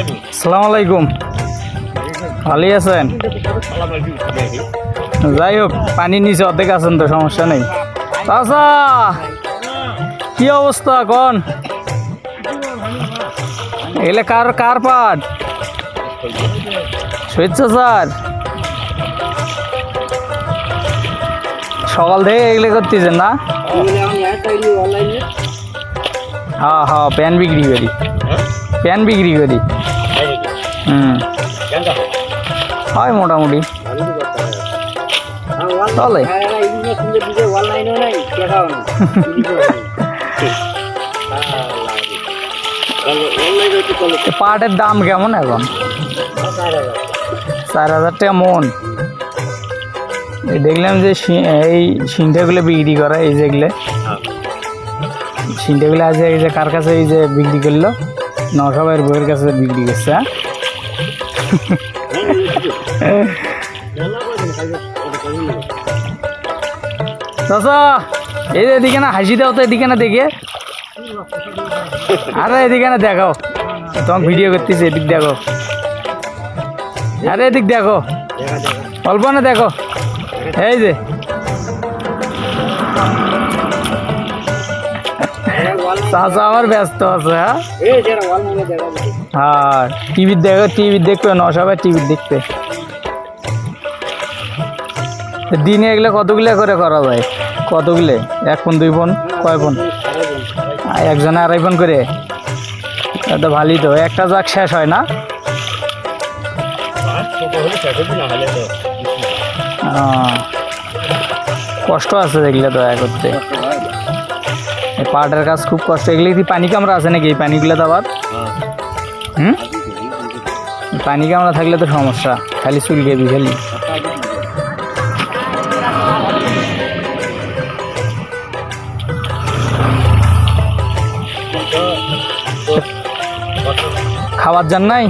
আসসালামু আলাইকুম। ভালোই আছেন? যাই হোক, পানি নিচে অর্ধেক আছেন তো, সমস্যা নেই। আচ্ছা কি অবস্থা কন এগুলো কার কার পাট? শহীদ স্যার সকাল থেকে এগুলো করতেছেন না? হ্যাঁ হ্যাঁ প্যান বিক্রি করি। প্যান বিক্রি করি। হুম। হয় মোটামুটি। চলে। পাটের দাম কেমন এখন? চার হাজার টাকা মন। দেখলাম যে এই সিংটাগুলো বিক্রি করা, এই যেগুলো। সিংটাগুলো আছে এই যে কার কাছে এই যে বিক্রি করল? নশাবাইয়ের বইয়ের কাছে বিক্রি করছে চাচা, এই যে এদিকে না, হাসি দাও তো এদিকে না দেখে। আরে এদিকে না দেখাও তোমার ভিডিও করতেছি, এদিক দেখো। আরে এদিক দেখো। অল্প না দেখো। এই যে। চাচা আমার ব্যস্ত আছে হ্যাঁ? হ্যাঁ টিভি দেখো টিভি দেখবে ন সবাই টিভি দেখবে দিনে এগুলো কতগুলো করে করা যায়? কতগুলো? এক ফোন দুই ফোন কয় ফোন? একজনে আড়াই ফোন করে? তো ভালোই তো একটা যাক শেষ হয় না? কষ্ট আছে দেখলে দয়া করতে। পাটের কাজ খুব কষ্ট। এগুলি কি পানি কামড়া আছে নাকি? এই পানিগুলো তো আবার হুম? পানি কামড়া থাকলে তো সমস্যা। খালি চুল গেবি, খালি। খাবার যান নাই?